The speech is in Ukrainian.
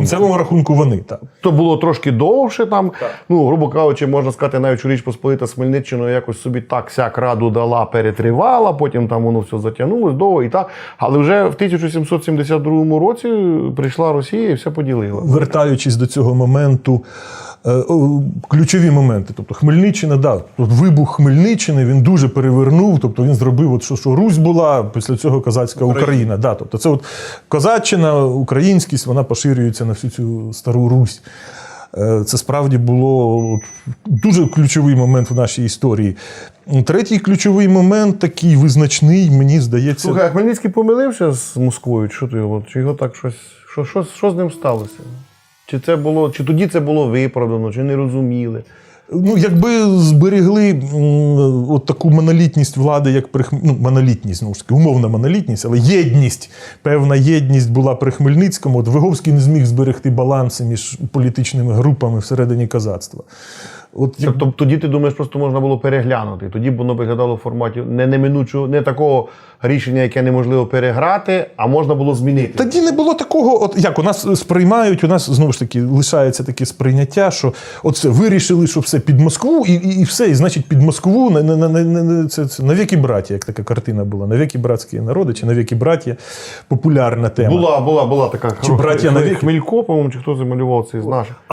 кінцевому рахунку вони. Так. То було трошки довше там. Ну, грубо кажучи, можна сказати, навіть що Річ Посполита з Хмельниччиною якось собі так сяк раду дала, перетривала, потім там воно все затягнулось довго і так. Але вже в 1772 році прийшла Росія і все поділила. Вертаючись до цього моменту, ключові моменти. Тобто Хмельниччина, да, вибух Хмельниччини він дуже перевернув. Тобто він зробив, от що, що Русь була, після цього козацька Україна. Да, тобто це от козаччина, українськість, вона поширюється на всю цю стару Русь. Е, Це справді було дуже ключовий момент в нашій історії. Третій ключовий момент, такий визначний, мені здається. Слухай, а Хмельницький помилився з Москвою? Чи Що ти його? Чи його так щось? Що, що, що з ним сталося? Чи це було, чи тоді це було виправдано, чи не розуміли? Ну, якби зберегли м, от таку монолітність влади, як при Хм- ну, монолітність, знову ж таки, умовна монолітність, але єдність, певна єдність була при Хмельницькому. От Виговський не зміг зберегти баланси між політичними групами всередині козацтва. От як- Тобто тоді ти думаєш, просто можна було переглянути. Тоді б воно виглядало в форматі не неминучого, не такого рішення, яке неможливо переграти, а можна було змінити. Тоді не було такого, от як у нас сприймають, у нас знову ж таки лишається таке сприйняття, що от це вирішили, що все під Москву, і, і, і все, і значить під Москву на, на, на, на, на, це, це навіки браті, як така картина була. Навіки братські народи чи навіки браття популярна тема. Була, була, була така Чи браття навіки? Хмелько, по-моєму, чи хто замалював це з наших.